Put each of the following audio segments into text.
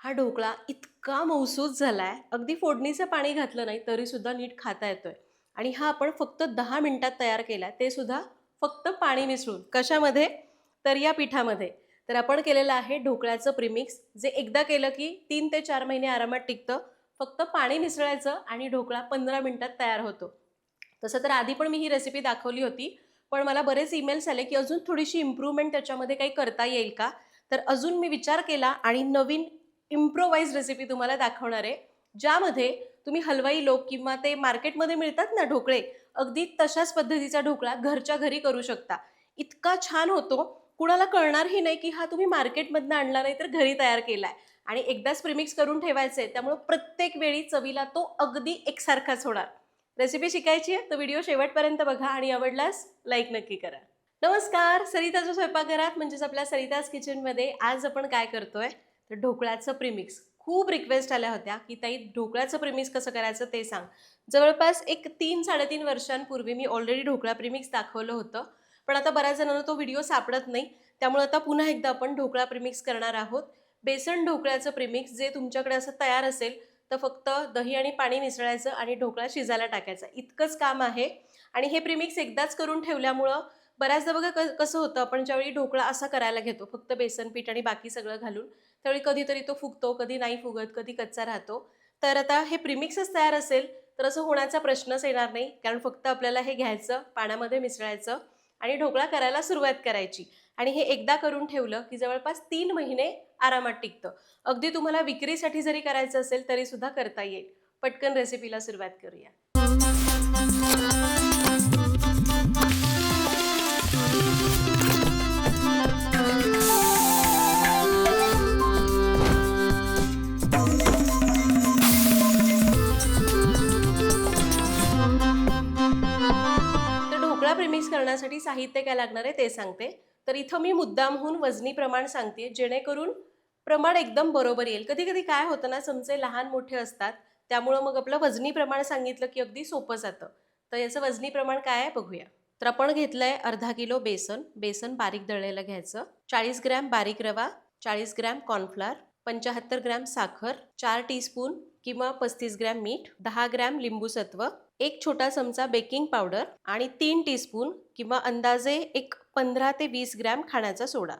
हा ढोकळा इतका मौसूद आहे अगदी फोडणीचं पाणी घातलं नाही तरीसुद्धा नीट खाता येतोय. आणि हा आपण फक्त दहा मिनटात तयार केला ते सुद्धा फक्त पाणी मिसळून. कशामध्ये? तर या पिठामध्ये. तर आपण केलेलं आहे ढोकळ्याचं प्रिमिक्स जे एकदा केलं की तीन ते चार महिने आरामात टिकतं. फक्त पाणी मिसळायचं आणि ढोकळा पंधरा मिनटात तयार होतो. तसं तर आधी पण मी ही रेसिपी दाखवली होती पण मला बरेच ईमेल्स आले की अजून थोडीशी इम्प्रूव्हमेंट त्याच्यामध्ये काही करता येईल का? तर अजून मी विचार केला आणि नवीन इम्प्रोवाईज रेसिपी तुम्हाला दाखवणार आहे. ज्यामध्ये तुम्ही हलवाई लोक किंवा ते मार्केटमध्ये मिळतात ना ढोकळे अगदी तशाच पद्धतीचा ढोकळा घरच्या घरी करू शकता. इतका छान होतो. कुणाला कळणारही नाही की हा तुम्ही मार्केटमधनं आणला नाही तर घरी तयार केला आहे आणि एकदाच प्रिमिक्स करून ठेवायचं आहे त्यामुळं प्रत्येक वेळी चवीला तो अगदी एकसारखाच होणार. रेसिपी शिकायची आहे तर व्हिडिओ शेवटपर्यंत बघा आणि आवडल्यास लाईक नक्की करा. नमस्कार सरिताच्या स्वयंपाकघरात म्हणजेच आपल्या सरिताज किचनमध्ये आज आपण काय करतोय? तर ढोकळ्याचं प्रिमिक्स खूप रिक्वेस्ट आल्या होत्या की ताई ढोकळ्याचं प्रिमिक्स कसं करायचं ते सांग. जवळपास एक तीन साडेतीन वर्षांपूर्वी मी ऑलरेडी ढोकळा प्रिमिक्स दाखवलं होतं. पण आता बऱ्याच जणांना तो व्हिडिओ सापडत नाही. त्यामुळे आता पुन्हा एकदा आपण ढोकळा प्रिमिक्स करणार आहोत. बेसन ढोकळ्याचं प्रिमिक्स जे तुमच्याकडे असं तयार असेल तर फक्त दही आणि पाणी मिसळायचं आणि ढोकळा शिजायला टाकायचा. इतकंच काम आहे. आणि हे प्रिमिक्स एकदाच करून ठेवल्यामुळं बऱ्याचदा बघा क कसं होतं आपण ज्यावेळी ढोकळा असा करायला घेतो फक्त बेसन पीठ आणि बाकी सगळं घालून त्यावेळी कधीतरी तो फुगतो कधी नाही फुगत कधी कच्चा राहतो. तर आता हे प्रिमिक्सच तयार असेल तर असं होण्याचा प्रश्नच येणार नाही कारण फक्त आपल्याला हे घ्यायचं पाण्यामध्ये मिसळायचं आणि ढोकळा करायला सुरुवात करायची. आणि हे एकदा करून ठेवलं की जवळपास तीन महिने आरामात टिकतं. अगदी तुम्हाला विक्रीसाठी जरी करायचं असेल तरी सुद्धा करता येईल. पटकन रेसिपीला सुरुवात करूया. करण्यासाठी साहित्य काय लागणार आहे ते सांगते. तर इथं मी मुद्दामहून वजनी प्रमाण सांगते जेणेकरून प्रमाण एकदम बरोबर येईल. कधी कधी काय होतं ना चमचे लहान मोठे असतात त्यामुळं मग आपलं वजनी प्रमाण सांगितलं की अगदी सोपं जातं. तर याचं वजनी प्रमाण काय आहे बघूया. तर आपण घेतलं आहे अर्धा किलो बेसन बेसन बारीक दळलेलं घ्यायचं. चाळीस ग्रॅम बारीक रवा चाळीस ग्रॅम कॉर्नफ्लार पंच्याहत्तर ग्रॅम साखर चार टीस्पून किंवा पस्तीस ग्रॅम मीठ दहा ग्रॅम लिंबूसत्व एक छोटा चमचा बेकिंग पावडर आणि तीन टीस्पून किंवा अंदाजे एक पंधरा ते वीस ग्रॅम खाण्याचा सोडा.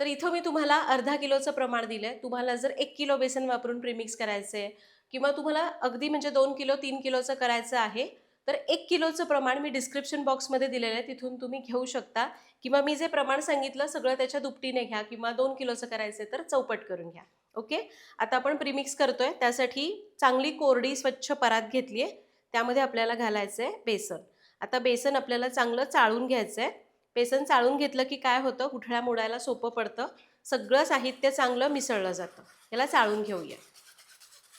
तर इथं मी तुम्हाला अर्धा किलोचं प्रमाण दिलं आहे तुम्हाला जर एक किलो बेसन वापरून प्रीमिक्स आहे किंवा तुम्हाला अगदी म्हणजे दोन किलो तीन किलोचं करायचं आहे तर एक किलोचं प्रमाण मी डिस्क्रिप्शन बॉक्समध्ये दिलेलं आहे. तिथून तुम्ही घेऊ शकता. किंवा मी जे प्रमाण सांगितलं सगळं त्याच्या दुपटीने घ्या किंवा दोन किलोचं करायचं तर चौपट करून घ्या. ओके? आता आपण प्रीमिक्स करतोय. त्यासाठी चांगली कोरडी स्वच्छ परात घेतली आहे. त्यामध्ये आपल्याला घालायचं आहे बेसन. आता बेसन आपल्याला चांगलं चाळून घ्यायचं आहे बेसन चाळून घेतलं की काय होतं? गुठळ्या मोडायला सोपं पडतं. सगळं साहित्य चांगलं मिसळलं जातं. याला चाळून घेऊया.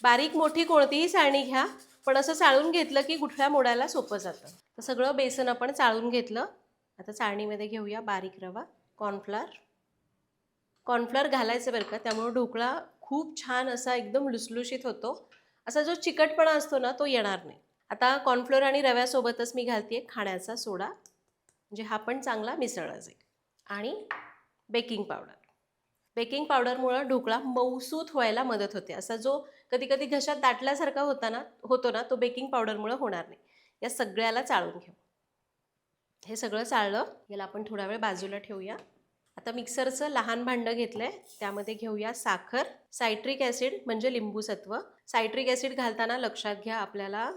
बारीक मोठी कोणतीही साळणी घ्या. पण असं चाळून घेतलं की गुठळ्या मोडायला सोपं जातं. तर सगळं बेसन आपण चाळून घेतलं. आता चाळणीमध्ये घेऊया बारीक रवा कॉर्नफ्लॉर. कॉर्नफ्लॉर घालायचं बरं का त्यामुळं ढोकळा खूप छान असा एकदम लुसलुशीत होतो. असा जो चिकटपणा असतो ना तो येणार नाही. आता कॉर्नफ्लोअर आणि रव्यासोबतच मी घालते खाण्याचा सोडा म्हणजे हा पण चांगला मिसळला जाईल आणि बेकिंग पावडर. बेकिंग पावडरमुळं ढोकळा मऊसूत व्हायला मदत होते. असा जो कधी कधी घशात दाटल्यासारखा होताना होतो ना तो बेकिंग पावडरमुळं होणार नाही. या सगळ्याला चाळून घेऊ. हे सगळं चाळलं याला आपण थोडा वेळ बाजूला ठेवूया. आता मिक्सरचं लहान भांडं घेतलं आहे त्यामध्ये घेऊया साखर सायट्रिक ॲसिड म्हणजे लिंबू सत्व सायट्रिक ॲसिड घालताना लक्षात घ्या आपल्याला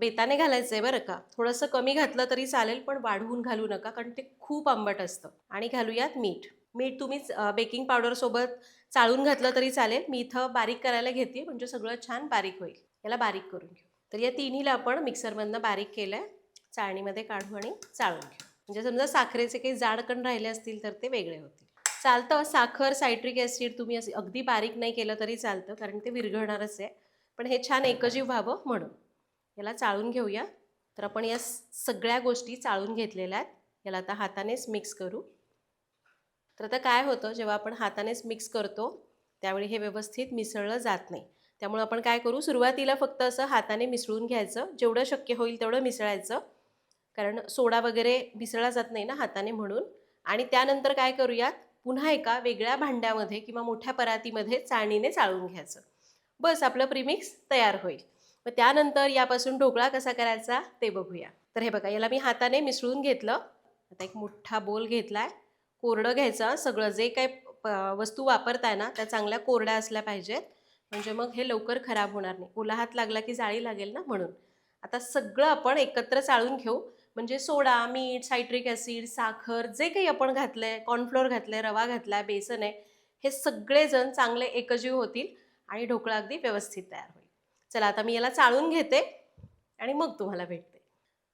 बेताने घालायचं आहे बरं का. थोडंसं कमी घातलं तरी चालेल पण वाढवून घालू नका कारण ते खूप आंबट असतं. आणि घालूयात मीठ. मीठ तुम्ही बेकिंग पावडरसोबत चाळून घातलं तरी चालेल. मी इथं बारीक करायला घेते. म्हणजे सगळं छान बारीक होईल. याला बारीक करून घेऊ. तर या तिन्हीला आपण मिक्सरमधनं बारीक केलं आहे चाळणीमध्ये काढू आणि चाळून घेऊ. म्हणजे समजा साखरेचे काही जाड कण राहिले असतील तर ते वेगळे होतील. चालतं. साखर सायट्रिक ॲसिड तुम्ही असे अगदी बारीक नाही केलं तरी चालतं कारण ते विरघळणारच आहे. पण हे छान एकजीव व्हावं म्हणून. याला चाळून घेऊया. तर आपण या सगळ्या गोष्टी चाळून घेतलेल्या आहेत. याला आता हातानेच मिक्स करू. तर आता काय होतं जेव्हा आपण हातानेच मिक्स करतो त्यावेळी हे व्यवस्थित मिसळलं जात नाही. त्यामुळे आपण काय करू सुरुवातीला फक्त असं हाताने मिसळून घ्यायचं जेवढं शक्य होईल तेवढं मिसळायचं. कारण सोडा वगैरे मिसळला जात नाही ना हाताने म्हणून. आणि त्यानंतर काय करूयात पुन्हा एका वेगळ्या भांड्यामध्ये किंवा मोठ्या परातीमध्ये चाळणीने चाळून घ्यायचं. बस आपलं प्रीमिक्स तयार होईल. मग त्यानंतर यापासून ढोकळा कसा करायचा ते बघूया. तर हे बघा याला मी हाताने मिसळून घेतलं. आता एक मोठा बोल घेतला आहे कोरडं घ्यायचं सगळं जे काही प- वस्तू वापरताय ना त्या चांगल्या कोरड्या असल्या पाहिजेत. म्हणजे मग हे लवकर खराब होणार नाही. ओला हात लागला की जाळी लागेल ना म्हणून. आता सगळं आपण एकत्र चाळून घेऊ. म्हणजे सोडा मीठ सायट्रिक ॲसिड साखर जे काही आपण घातलं आहे कॉर्नफ्लोअर आहे रवा घातलाय बेसन आहे हे सगळेजण चांगले एकजीव होतील आणि ढोकळा अगदी व्यवस्थित तयार होईल. चला आता मी याला चाळून घेते आणि मग तुम्हाला भेटते.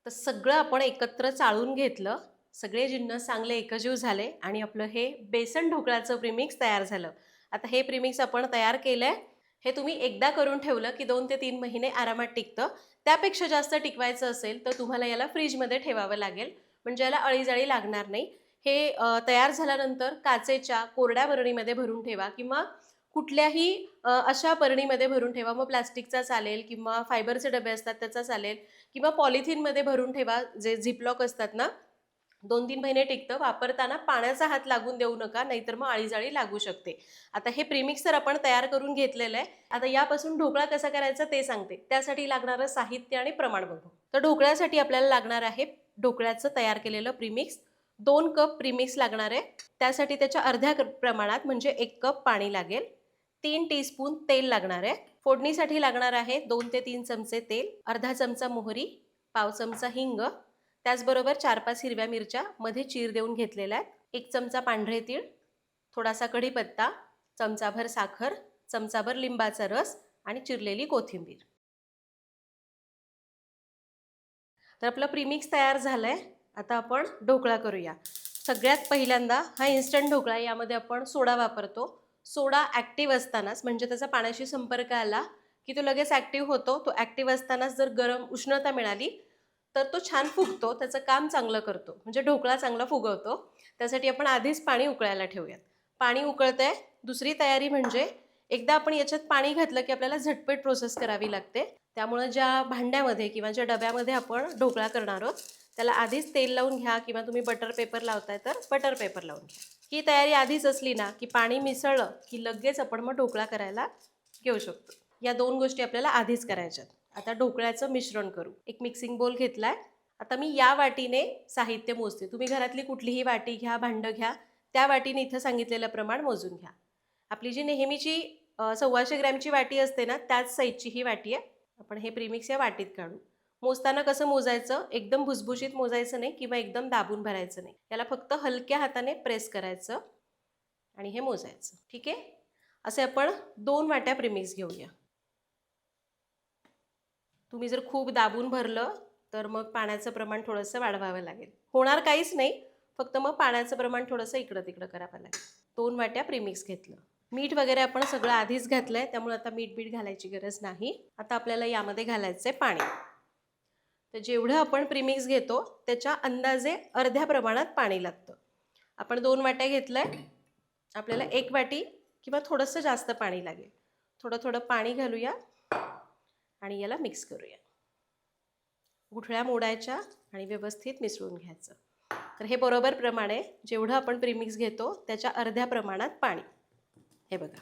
तर सगळं आपण एकत्र चाळून घेतलं. सगळे जिन्नस चांगले एकजीव झाले आणि आपलं हे बेसन ढोकळाचं प्रिमिक्स तयार झालं. आता हे प्रिमिक्स आपण तयार केलं आहे हे तुम्ही एकदा करून ठेवलं की दोन ते तीन महिने आरामात टिकतं. त्यापेक्षा जास्त टिकवायचं असेल तर तुम्हाला याला फ्रीजमध्ये ठेवावं लागेल. म्हणजे याला अळीजाळी लागणार नाही. हे तयार झाल्यानंतर काचेच्या कोरड्या बरणीमध्ये भरून ठेवा किंवा कुठल्याही अशा बरणीमध्ये भरून ठेवा. मग प्लास्टिकचा चालेल किंवा फायबरचे डबे असतात त्याचा चालेल किंवा पॉलिथिनमध्ये भरून ठेवा. जे झिपलॉक असतात ना दोन तीन महिने टिकतं वापरताना पाण्याचा हात लागून देऊ नका नाहीतर मग आळीजाळी लागू शकते. आता हे प्रीमिक्स तर आपण तयार करून घेतलेलं आहे. आता यापासून ढोकळा कसा करायचा ते सांगते. त्यासाठी लागणारं साहित्य आणि प्रमाण बघू. तर ढोकळ्यासाठी आपल्याला लागणार आहे ढोकळ्याचं तयार केलेलं प्रीमिक्स. दोन कप प्रीमिक्स लागणार आहे. त्यासाठी त्याच्या अर्ध्या प्रमाणात म्हणजे एक कप पाणी लागेल. तीन टीस्पून तेल लागणार आहे. फोडणीसाठी लागणार आहे दोन ते तीन चमचे तेल अर्धा चमचा मोहरी पाव चमचा हिंग त्याचबरोबर चार पाच हिरव्या मिरच्या मध्ये चीर देऊन घेतलेल्या आहेत. एक चमचा पांढरे तीळ थोडासा कढीपत्ता चमचाभर साखर चमचाभर लिंबाचा रस आणि चिरलेली कोथिंबीर. तर आपलं प्रीमिक्स तयार झालंय. आता आपण ढोकळा करूया. सगळ्यात पहिल्यांदा हा इन्स्टंट ढोकळा यामध्ये आपण सोडा वापरतो. सोडा ॲक्टिव्ह असतानाच म्हणजे त्याचा पाण्याशी संपर्क आला की तो लगेच ॲक्टिव्ह होतो. तो ॲक्टिव्ह असतानाच जर गरम उष्णता मिळाली तर तो छान फुगतो त्याचं काम चांगलं करतो. म्हणजे ढोकळा चांगला फुगवतो. त्यासाठी आपण आधीच पाणी उकळायला ठेवूयात. पाणी उकळतंय. दुसरी तयारी म्हणजे एकदा आपण याच्यात पाणी घातलं की आपल्याला झटपट प्रोसेस करावी लागते. त्यामुळं ज्या भांड्यामध्ये किंवा ज्या डब्यामध्ये आपण ढोकळा करणार आहोत त्याला आधीच तेल लावून घ्या किंवा तुम्ही बटर पेपर लावताय तर बटर पेपर लावून घ्या. ही तयारी आधीच असली ना की पाणी मिसळलं की लगेच आपण मग ढोकळा करायला घेऊ शकतो. या दोन गोष्टी आपल्याला आधीच करायच्यात. आता ढोकळ्याचं मिश्रण करू. एक मिक्सिंग बोल घेतलाय. आता मी या वाटीने साहित्य मोजते. तुम्ही घरातली कुठलीही वाटी घ्या भांडं घ्या त्या वाटीने इथं सांगितलेलं प्रमाण मोजून घ्या. आपली जी नेहमीची सव्वाशे ग्रॅमची वाटी असते ना त्याच साईजची ही वाटी आहे. आपण हे प्रीमिक्स या वाटीत काढू. मोजताना कसं मोजायचं? एकदम भुसभुशीत मोजायचं नाही किंवा एकदम दाबून भरायचं नाही. याला फक्त हलक्या हाताने प्रेस करायचं आणि हे मोजायचं. ठीक आहे? असे आपण दोन वाट्या प्रीमिक्स घेऊया. तुम्ही जर खूप दाबून भरलं तर मग पाण्याचं प्रमाण थोडंसं वाढवावं लागेल. होणार काहीच नाही फक्त मग पाण्याचं प्रमाण थोडंसं इकडं तिकडं करावं लागेल. दोन वाट्या प्रीमिक्स घेतलं. मीठ वगैरे आपण सगळं आधीच घातलं आहे त्यामुळे आता मीठ बीठ घालायची गरज नाही. आता आपल्याला यामध्ये घालायचं आहे पाणी. तर जेवढं आपण प्रीमिक्स घेतो त्याच्या अंदाजे अर्ध्या प्रमाणात पाणी लागतं. आपण दोन वाट्या घेतलंय आपल्याला एक वाटी किंवा थोडंसं जास्त पाणी लागेल. थोडं थोडं पाणी घालूया. आणि याला मिक्स करूया. गुठळ्या मोडायच्या आणि व्यवस्थित मिसळून घ्यायचं. तर हे बरोबर प्रमाणे जेवढं आपण प्रीमिक्स घेतो त्याच्या अर्ध्या प्रमाणात पाणी. हे बघा.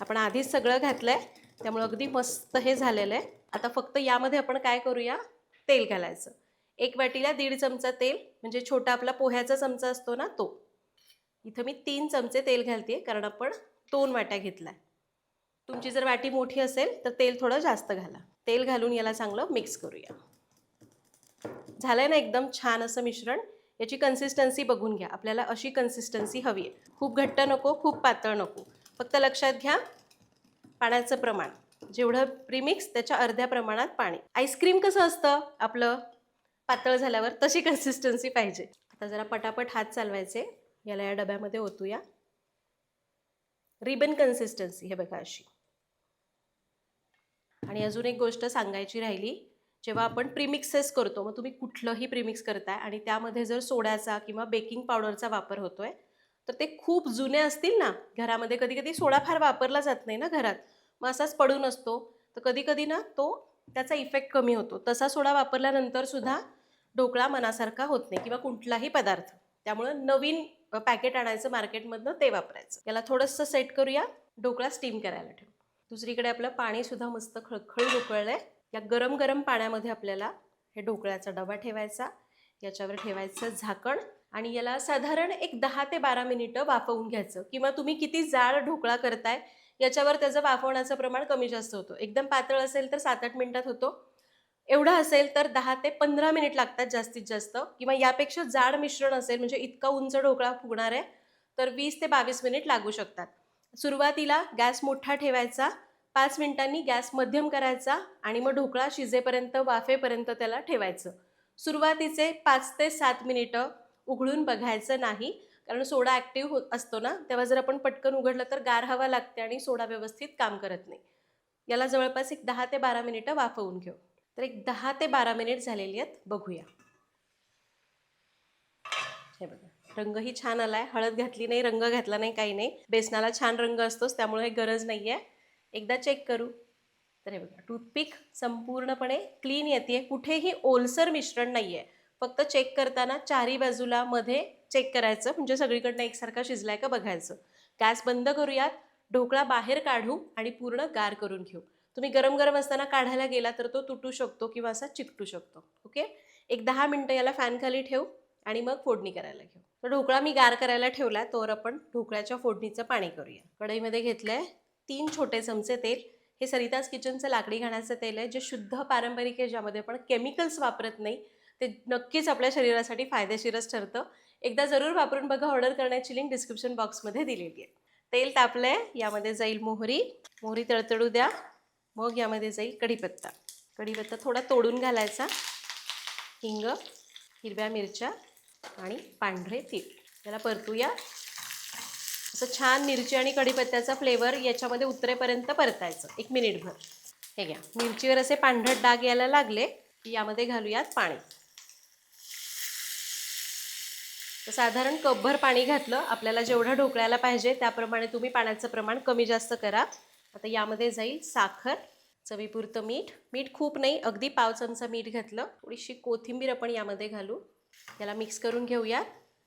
आपण आधीच सगळं घातलं आहे त्यामुळं अगदी मस्त हे झालेलं आहे. आता फक्त यामध्ये आपण काय करूया? तेल घालायचं. एक वाटीला दीड चमचा तेल म्हणजे छोटा आपला पोह्याचा चमचा असतो ना तो. इथं मी तीन चमचे तेल घालते कारण आपण दोन वाट्या घेतलाय. तुमची जर वाटी मोठी असेल तर तेल थोडं जास्त घाला. तेल घालून याला चांगलं मिक्स करूया. झालंय ना एकदम छान असं मिश्रण? याची कन्सिस्टन्सी बघून घ्या. आपल्याला अशी कन्सिस्टन्सी हवी आहे. खूप घट्ट नको खूप पातळ नको. फक्त लक्षात घ्या पाण्याचं प्रमाण. जेवढं प्रीमिक्स त्याच्या अर्ध्या प्रमाणात पाणी. आईस्क्रीम कसं असतं? आपलं पातळ झाल्यावर तशी कन्सिस्टन्सी पाहिजे. आता जरा पटापट हात चालवायचे. याला या डब्यामध्ये ओतूया. रिबन कन्सिस्टन्सी हे बघा अशी. आणि अजून एक गोष्ट सांगायची राहिली जेव्हा आपण प्रीमिक्सेस करतो मग तुम्ही कुठलंही प्रीमिक्स करताय आणि त्यामध्ये जर सोड्याचा किंवा बेकिंग पावडरचा वापर होतोय तर ते खूप जुने असतील ना घरामध्ये कधी कधी सोडा फार वापरला जात नाही ना घरात मग असाच पडून असतो तर कधी कधी ना तो त्याचा इफेक्ट कमी होतो. तसा सोडा वापरल्यानंतर सुद्धा ढोकळा मनासारखा होत नाही किंवा कुठलाही पदार्थ. त्यामुळं नवीन पॅकेट आणायचं मार्केटमधनं ते वापरायचं. याला थोडंसं सेट करूया. ढोकळा स्टीम करायला ठेवू. दुसरीकडे आपलं पाणीसुद्धा मस्त खळखळ उकळलं आहे या गरम गरम पाण्यामध्ये आपल्याला हे ढोकळ्याचा डबा ठेवायचा याच्यावर ठेवायचं झाकण आणि याला साधारण एक दहा ते बारा मिनिटं वाफवून घ्यायचं. किंवा तुम्ही किती जाड ढोकळा करताय याच्यावर त्याचं वाफवण्याचं प्रमाण कमी जास्त होतं. एकदम पातळ असेल तर सात आठ मिनिटात होतो. एवढा असेल तर दहा ते पंधरा मिनिट लागतात जास्तीत जास्त. किंवा यापेक्षा जाड मिश्रण असेल म्हणजे इतका उंच ढोकळा फुगणार आहे तर वीस ते बावीस मिनिट लागू शकतात. सुरुवातीला गॅस मोठा ठेवायचा पाच मिनिटांनी गॅस मध्यम करायचा आणि मग ढोकळा शिजेपर्यंत वाफेपर्यंत त्याला ठेवायचं. सुरुवातीचे पाच ते सात मिनिटं उघडून बघायचं नाही कारण सोडा ॲक्टिव्ह होत असतो ना तेव्हा जर आपण पटकन उघडलं तर गार हवा लागते आणि सोडा व्यवस्थित काम करत नाही. याला जवळपास एक दहा ते बारा मिनिटं वाफवून घेऊ. तर एक दहा ते बारा मिनिट झालेली आहेत बघूया. हे बघा. रंगही छान आलाय. हळद घातली नाही रंग घातला नाही काही नाही. बेसनाला छान रंग असतोच त्यामुळे हे गरज नाही आहे एकदा चेक करू. तर हे बघा टूथपिक संपूर्णपणे क्लीन येते कुठेही ओलसर मिश्रण नाही आहे फक्त चेक करताना चारी बाजूला मध्ये चेक करायचं. म्हणजे सगळीकडनं एकसारखा शिजलाय का बघायचं. गॅस बंद करूयात. ढोकळा बाहेर काढू आणि पूर्ण गार करून घेऊ. तुम्ही गरम गरम असताना काढायला गेला तर तो तुटू शकतो किंवा असा चिकटू शकतो. ओके? एक दहा मिनटं याला फॅनखाली ठेवू आणि मग फोडणी करायला घेऊ. तर ढोकळा मी गार करायला ठेवला तोवर आपण ढोकळ्याच्या फोडणीचं पाणी करूया. कढईमध्ये घेतलं आहे तीन छोटे चमचे तेल. हे सरिताज किचनचं लाकडी घाण्याचं तेल आहे जे शुद्ध पारंपरिक आहे ज्यामध्ये आपण केमिकल्स वापरत नाही. ते नक्कीच आपल्या शरीरासाठी फायदेशीरच ठरतं. एकदा जरूर वापरून बघा ऑर्डर करण्याची लिंक डिस्क्रिप्शन बॉक्समध्ये दिलेली आहे. तेल तापलंय यामध्ये जाईल मोहरी. मोहरी तळतळू द्या. मग यामध्ये जाईल कढीपत्ता. कढीपत्ता थोडा तोडून घालायचा. हिंग हिरव्या मिरच्या आणि पांढरे तीळ. याला परतूया. असं छान मिरची आणि कढीपत्त्याचा फ्लेवर याच्यामध्ये उतरेपर्यंत परतायचं. एक मिनिटभर. हे घ्या. मिरचीवर असे पांढरट डाग यायला लागले की यामध्ये घालूयात पाणी. तर साधारण कपभर पाणी घातलं. आपल्याला जेवढं ढोकळ्याला पाहिजे त्याप्रमाणे तुम्ही पाण्याचं प्रमाण कमी जास्त करा. आता यामध्ये जाईल साखर चवीपुरतं मीठ. मीठ खूप नाही अगदी पाव चमचा मीठ घातलं. थोडीशी कोथिंबीर आपण यामध्ये घालू. याला मिक्स करून घेऊयात.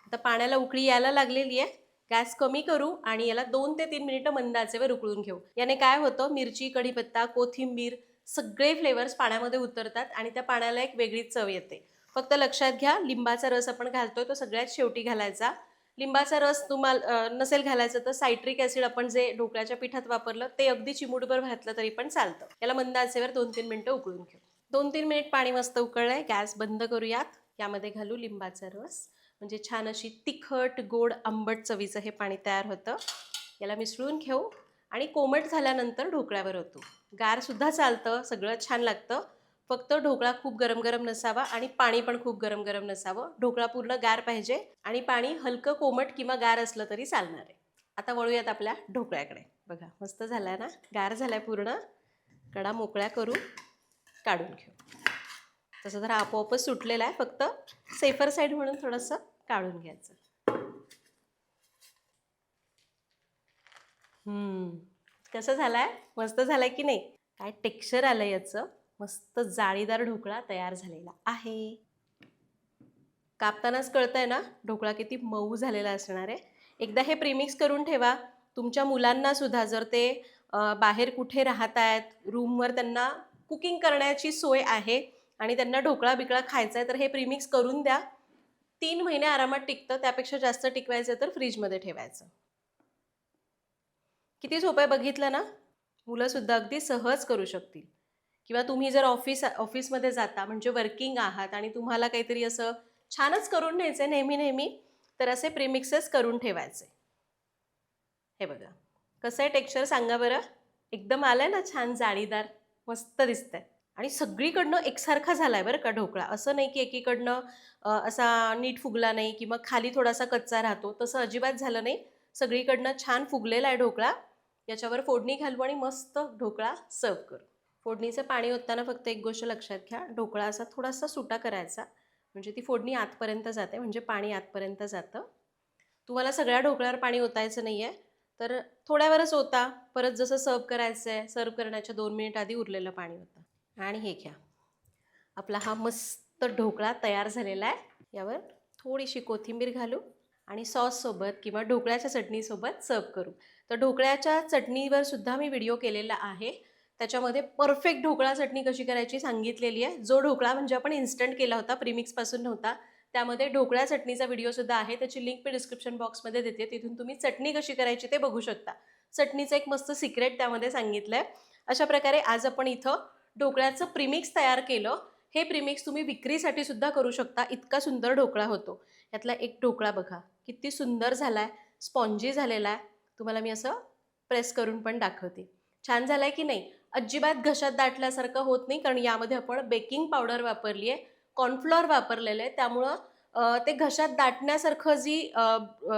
आता पाण्याला उकळी यायला लागलेली आहे. गॅस कमी करू आणि याला दोन ते तीन मिनिटं मंद आचेवर उकळून घेऊ. याने काय होतं? मिरची कढीपत्ता कोथिंबीर सगळे फ्लेवर्स पाण्यामध्ये उतरतात आणि त्या पाण्याला एक वेगळीच चव येते. फक्त लक्षात घ्या लिंबाचा रस आपण घालतोय तो सगळ्यात शेवटी घालायचा. लिंबाचा रस तुम्हाला नसेल घालायचं तर सायट्रिक ॲसिड आपण जे ढोकळ्याच्या पिठात वापरलं ते अगदी चिमूटभर घातलं तरी पण चालतं. याला मंद आचेवर दोन तीन मिनिटं उकळून घेऊ. दोन तीन मिनिट पाणी मस्त उकळलंय. गॅस बंद करूयात. यामध्ये घालू लिंबाचा रस. म्हणजे छान अशी तिखट गोड आंबट चवीचं हे पाणी तयार होतं. याला मिसळून घेऊ आणि कोमट झाल्यानंतर ढोकळ्यावर होतो गारसुद्धा चालतं सगळं छान लागतं. फक्त ढोकळा खूप गरम गरम नसावा आणि पाणी पण खूप गरम गरम नसावं. ढोकळा पूर्ण गार पाहिजे आणि पाणी हलकं कोमट किंवा गार असलं तरी चालणार आहे. आता वळूयात आपल्या ढोकळ्याकडे. बघा मस्त झाला ना? गार झाला पूर्ण. कडा मोकळ्या करू काढून घेऊ. तसं तर आपोआपच सुटलेला आहे. फक्त सेफर साईड म्हणून थोडंसं काढून घ्यायचं. कसं झालाय? मस्त झालाय की नाही? काय टेक्स्चर आलं याचं? मस्त जाळीदार ढोकळा तयार झालेला आहे. कापतानाच कळतंय ना? ढोकळा किती मऊ झालेला असणार आहे. एकदा हे प्रिमिक्स करून ठेवा. तुमच्या मुलांना सुद्धा जर ते बाहेर कुठे राहत आहेत रूमवर त्यांना कुकिंग करण्याची सोय आहे आणि त्यांना ढोकळा बिकळा खायचा आहे तर हे प्रीमिक्स करून द्या. तीन महिने आरामात टिकतं त्यापेक्षा जास्त टिकवायचं तर फ्रीजमध्ये ठेवायचं. किती सोपं आहे बघितलं ना? मुलंसुद्धा अगदी सहज करू शकतील. किंवा तुम्ही जर ऑफिस ऑफिसमध्ये जाता म्हणजे वर्किंग आहात आणि तुम्हाला काहीतरी असं छानच करून न्यायचं नेहमी नेहमी तर असे प्रीमिक्सेस करून ठेवायचे. हे बघा. कसं आहे टेक्स्चर सांगा बरं? एकदम आलं ना छान जाळीदार. मस्त दिसतंय. आणि सगळीकडनं एकसारखा झाला आहे बरं का ढोकळा. असं नाही की एकीकडनं असा नीट फुगला नाही किंवा खाली थोडासा कच्चा राहतो. तसं अजिबात झालं नाही. सगळीकडनं छान फुगलेला आहे ढोकळा. याच्यावर फोडणी घालू आणि मस्त ढोकळा सर्व करू. फोडणीचं पाणी ओतताना फक्त एक गोष्ट लक्षात घ्या. ढोकळा असा थोडासा सुटा करायचा. म्हणजे ती फोडणी आतपर्यंत जाते. म्हणजे पाणी आतपर्यंत जातं. तुम्हाला सगळ्या ढोकळ्यावर पाणी ओतायचं नाही आहे तर थोड्यावरच ओता. परत जसं सर्व करायचं आहे सर्व करण्याच्या दोन मिनिट आधी उरलेलं पाणी होतं आणि हे घ्या. आपला हा मस्त ढोकळा तयार झालेला आहे. यावर थोडीशी कोथिंबीर घालू आणि सॉससोबत किंवा ढोकळ्याच्या चटणीसोबत सर्व करू. तर ढोकळ्याच्या चटणीवर सुद्धा मी व्हिडिओ केलेला आहे. त्याच्यामध्ये परफेक्ट ढोकळा चटणी कशी करायची सांगितलेली आहे. जो ढोकळा म्हणजे आपण इन्स्टंट केला होता प्रीमिक्सपासून नव्हता त्यामध्ये ढोकळ्या चटणीचा व्हिडिओसुद्धा आहे. त्याची लिंक मी डिस्क्रिप्शन बॉक्समध्ये देते. तिथून तुम्ही चटणी कशी करायची ते बघू शकता. चटणीचं एक मस्त सिक्रेट त्यामध्ये सांगितलं आहे अशा प्रकारे आज आपण इथं ढोकळ्याचं प्रीमिक्स तयार केलं हे प्रीमिक्स तुम्ही विक्रीसाठी सुद्धा करू शकता. इतका सुंदर ढोकळा होतो. यातला एक ढोकळा बघा. किती सुंदर झाला आहे स्पॉन्जी झालेला आहे. तुम्हाला मी असं प्रेस करून पण दाखवते. छान झालं आहे की नाही? अजिबात घशात दाटल्यासारखं होत नाही कारण यामध्ये आपण बेकिंग पावडर वापरली आहे कॉर्नफ्लॉर वापरलेलं आहे त्यामुळं ते घशात दाटण्यासारखं जी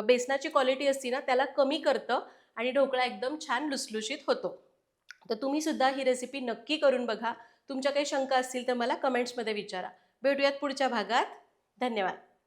बेसनाची क्वालिटी असते ना त्याला कमी करतं आणि ढोकळा एकदम छान लुसलुशीत होतो. तर तुम्ही सुद्धा ही रेसिपी नक्की करून बघा. तुमच्या काही शंका असतील तर मला कमेंट्समध्ये विचारा. भेटूयात पुढच्या भागात. धन्यवाद.